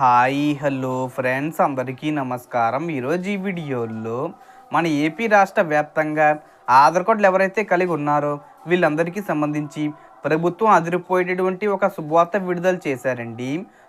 Hi hello friends. అందరికీ నమస్కారం. ఈరోజు ఈ వీడియోలో మన ఏపీ రాష్ట్ర వ్యాప్తంగా ఆధార్ కార్డులు ఎవరైతే కలిగి ఉన్నారో వీళ్ళందరికీ సంబంధించి ప్రభుత్వం అదిరిపోయేటటువంటి ఒక శుభవార్త విడుదల చేశారండి.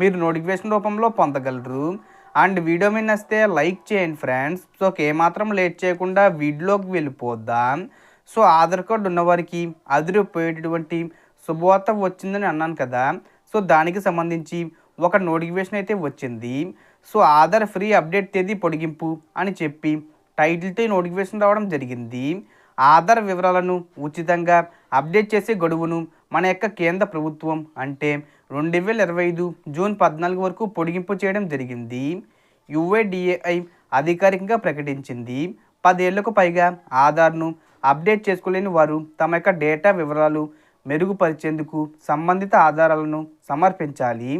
మీరు నోటిఫికేషన్ రూపంలో పొందగలరు. అండ్ వీడియో మీద నచ్చితే లైక్ చేయండి ఫ్రెండ్స్. సో ఏమాత్రం లేట్ చేయకుండా వీడియోకి వెళ్ళిపోద్దాం సో ఆధార్ కార్డు ఉన్నవారికి అదిరిపోయేటటువంటి శుభవార్త వచ్చిందని అన్నాను కదా. సో దానికి సంబంధించి ఒక నోటిఫికేషన్ అయితే వచ్చింది. సో ఆధార్ ఫ్రీ అప్డేట్ తేదీ పొడిగింపు అని చెప్పి టైటిల్తో నోటిఫికేషన్ రావడం జరిగింది. ఆధార్ వివరాలను ఉచితంగా అప్డేట్ చేసే గడువును మన యొక్క కేంద్ర ప్రభుత్వం అంటే రెండు వేల ఇరవై ఐదు జూన్ పద్నాలుగు వరకు పొడిగింపు చేయడం జరిగింది. యుఏడిఏఐ అధికారికంగా ప్రకటించింది. పదేళ్ళకు పైగా ఆధార్ను అప్డేట్ చేసుకోలేని వారు తమ యొక్క డేటా వివరాలు మెరుగుపరిచేందుకు సంబంధిత ఆధారాలను సమర్పించాలి.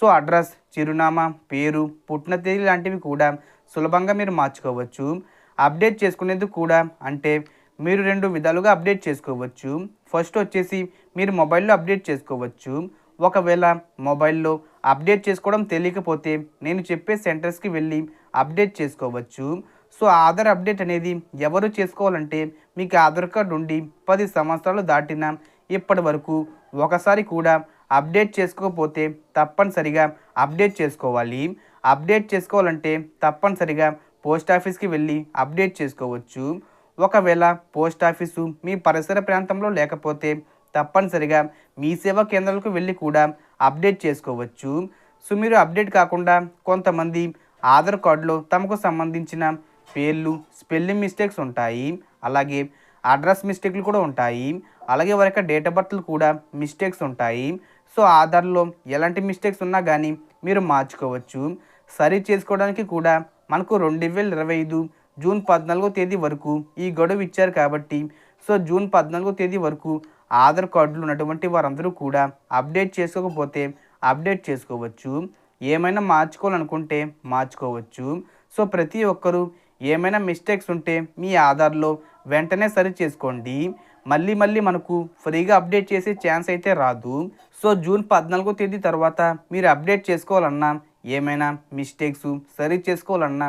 సో అడ్రస్ చిరునామా పేరు పుట్టిన తేదీ లాంటివి కూడా సులభంగా మీరు మార్చుకోవచ్చు. అప్డేట్ చేసుకునేందుకు కూడా అంటే మీరు రెండు విధాలుగా అప్డేట్ చేసుకోవచ్చు. ఫస్ట్ వచ్చేసి మీరు మొబైల్లో అప్డేట్ చేసుకోవచ్చు. ఒకవేళ మొబైల్లో అప్డేట్ చేసుకోవడం తెలియకపోతే నేను చెప్పే సెంటర్స్కి వెళ్ళి అప్డేట్ చేసుకోవచ్చు. సో ఆధార్ అప్డేట్ అనేది ఎవరు చేసుకోవాలంటే మీకు ఆధార్ కార్డు ఉండి పది సంవత్సరాలు దాటిన ఇప్పటి వరకు ఒకసారి కూడా అప్డేట్ చేసుకోకపోతే తప్పనిసరిగా అప్డేట్ చేసుకోవాలి. అప్డేట్ చేసుకోవాలంటే తప్పనిసరిగా పోస్ట్ ఆఫీస్కి వెళ్ళి అప్డేట్ చేసుకోవచ్చు. ఒకవేళ పోస్ట్ ఆఫీసు మీ పరిసర ప్రాంతంలో లేకపోతే తప్పనిసరిగా మీ సేవా కేంద్రాలకు వెళ్ళి కూడా అప్డేట్ చేసుకోవచ్చు. సో మీరు అప్డేట్ కాకుండా కొంతమంది ఆధార్ కార్డులో తమకు సంబంధించిన పేర్లు స్పెల్లింగ్ మిస్టేక్స్ ఉంటాయి. అలాగే అడ్రస్ మిస్టేక్లు కూడా ఉంటాయి. అలాగే వారి యొక్క డేట్ ఆఫ్ బర్త్లు కూడా మిస్టేక్స్ ఉంటాయి. సో ఆధార్లో ఎలాంటి మిస్టేక్స్ ఉన్నా కానీ మీరు మార్చుకోవచ్చు. సరి చేసుకోవడానికి కూడా మనకు రెండు వేల ఇరవై ఐదు జూన్ పద్నాలుగో తేదీ వరకు ఈ గడువు ఇచ్చారు కాబట్టి సో జూన్ పద్నాలుగో తేదీ వరకు ఆధార్ కార్డులు ఉన్నటువంటి వారందరూ కూడా అప్డేట్ చేసుకోకపోతే అప్డేట్ చేసుకోవచ్చు. ఏమైనా మార్చుకోవాలనుకుంటే మార్చుకోవచ్చు. సో ప్రతి ఒక్కరూ ఏమైనా మిస్టేక్స్ ఉంటే మీ ఆధార్లో వెంటనే సరి చేసుకోండి. మళ్ళీ మళ్ళీ మనకు ఫ్రీగా అప్డేట్ చేసే ఛాన్స్ అయితే రాదు. సో జూన్ పద్నాలుగో తేదీ తర్వాత మీరు అప్డేట్ చేసుకోవాలన్నా ఏమైనా మిస్టేక్స్ సరి చేసుకోవాలన్నా